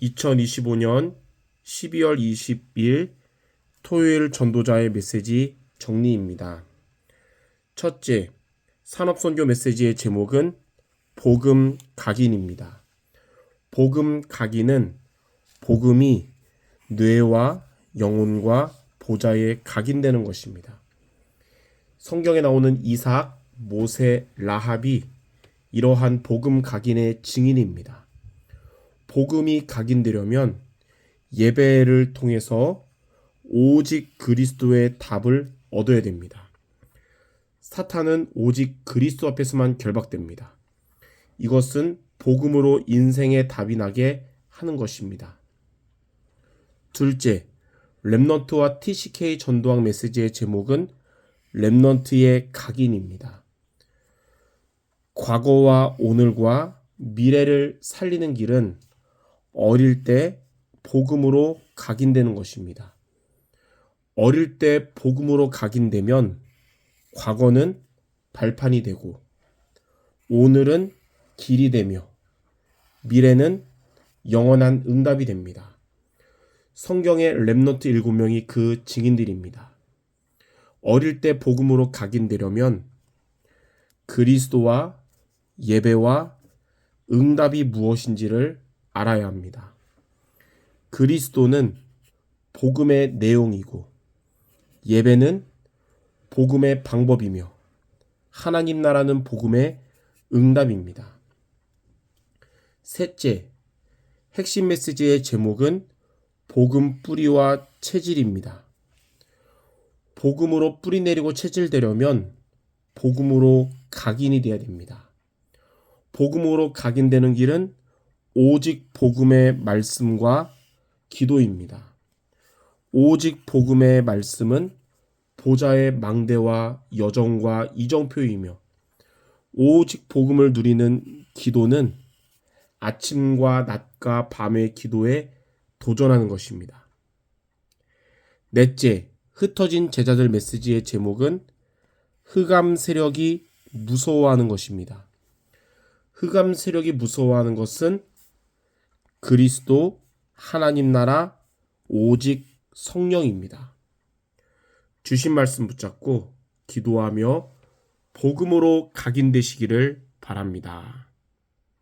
2025년 12월 20일 토요일 전도자의 메시지 정리입니다. 첫째, 산업선교 메시지의 제목은 복음 각인입니다. 복음 각인은 복음이 뇌와 영혼과 보좌에 각인되는 것입니다. 성경에 나오는 이삭, 모세, 라합이 이러한 복음 각인의 증인입니다. 복음이 각인되려면 예배를 통해서 오직 그리스도의 답을 얻어야 됩니다. 사탄은 오직 그리스도 앞에서만 결박됩니다. 이것은 복음으로 인생의 답이 나게 하는 것입니다. 둘째, 랩넌트와 TCK 전도학 메시지의 제목은 랩넌트의 각인입니다. 과거와 오늘과 미래를 살리는 길은 어릴 때 복음으로 각인되는 것입니다. 어릴 때 복음으로 각인되면 과거는 발판이 되고 오늘은 길이 되며 미래는 영원한 응답이 됩니다. 성경의 랩노트 7명이 그 증인들입니다. 어릴 때 복음으로 각인되려면 그리스도와 예배와 응답이 무엇인지를 알아야 합니다. 그리스도는 복음의 내용이고 예배는 복음의 방법이며 하나님 나라는 복음의 응답입니다. 셋째, 핵심 메시지의 제목은 복음 뿌리와 체질입니다. 복음으로 뿌리 내리고 체질되려면 복음으로 각인이 되어야 됩니다. 복음으로 각인되는 길은 오직 복음의 말씀과 기도입니다. 오직 복음의 말씀은 보좌의 망대와 여정과 이정표이며 오직 복음을 누리는 기도는 아침과 낮과 밤의 기도에 도전하는 것입니다. 넷째, 흩어진 제자들 메시지의 제목은 흑암 세력이 무서워하는 것입니다. 흑암 세력이 무서워하는 것은 그리스도, 하나님 나라, 오직 성령입니다. 주신 말씀 붙잡고 기도하며 복음으로 각인되시기를 바랍니다.